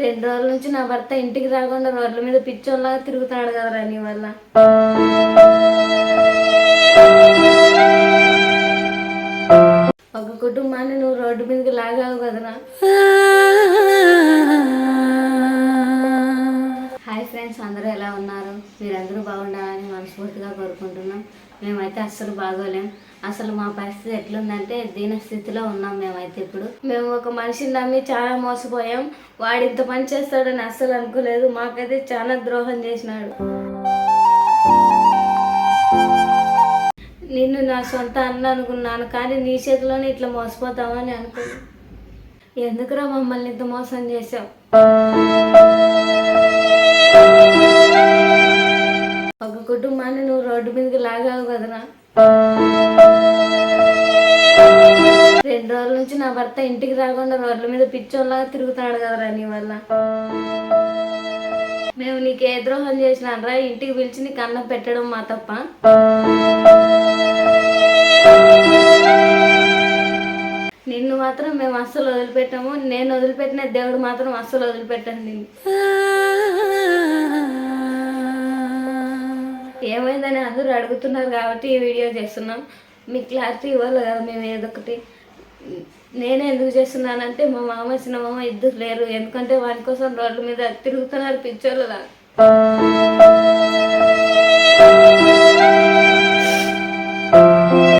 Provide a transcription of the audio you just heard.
రెండు రోజుల నుంచి నా భర్త ఇంటికి రాకుండా రోడ్ల మీద పిచ్చోళ్ళగా తిరుగుతున్నాడు కదరా నీ వల్ల. ఒక కుటుంబాన్ని నువ్వు రోడ్డు మీదకి లాగావు కదరా. ఫ్రెండ్స్ అందరూ ఎలా ఉన్నారు? మీరందరూ బాగుండాలని మనస్ఫూర్తిగా కోరుకుంటున్నాం. మేమైతే అస్సలు బాగోలేం. అసలు మా పరిస్థితి ఎట్లుందంటే దీన స్థితిలో ఉన్నాం మేమైతే ఇప్పుడు. మేము ఒక మనిషిని నమ్మి చాలా మోసపోయాం. వాడు ఇంత పని చేస్తాడని అస్సలు అనుకోలేదు. మాకైతే చాలా ద్రోహం చేసినాడు. నిన్ను నా సొంత అన్న అనుకున్నాను కానీ నీ చేతిలోనే ఇట్లా మోసపోతామని అనుకున్నాను. ఎందుకురా మమ్మల్ని ఇంత మోసం చేసావు కుటుంబాన్ని నువ్వు రోడ్డు మీదకి లాగావు కదరా. రెండు రోజుల నుంచి నా భర్త ఇంటికి రాకుండా రోడ్ల మీద పిచ్చోళ్ళగా తిరుగుతున్నాడు కదరా నీ వల్ల. మేము నీకు ఏ ద్రోహం చేసినారా ఇంటికి పిలిచి నీకు అన్నం పెట్టడం మా తప్ప. నిన్ను మాత్రం మేము అస్సలు వదిలిపెట్టాము నేను వదిలిపెట్టిన దేవుడు మాత్రం అస్సలు వదిలిపెట్టాను ఏమైందని అందరూ అడుగుతున్నారు కాబట్టి ఈ వీడియో చేస్తున్నాం. మీకు క్లారిటీ ఇవ్వాలి కదా మేము ఏదొకటి నేనే ఎందుకు చేస్తున్నానంటే మా మామ చిన్న మామ ఇద్దరు లేరు. ఎందుకంటే వాని కోసం రోడ్ల మీద తిరుగుతున్నారు పిచ్చోళ్ళలా.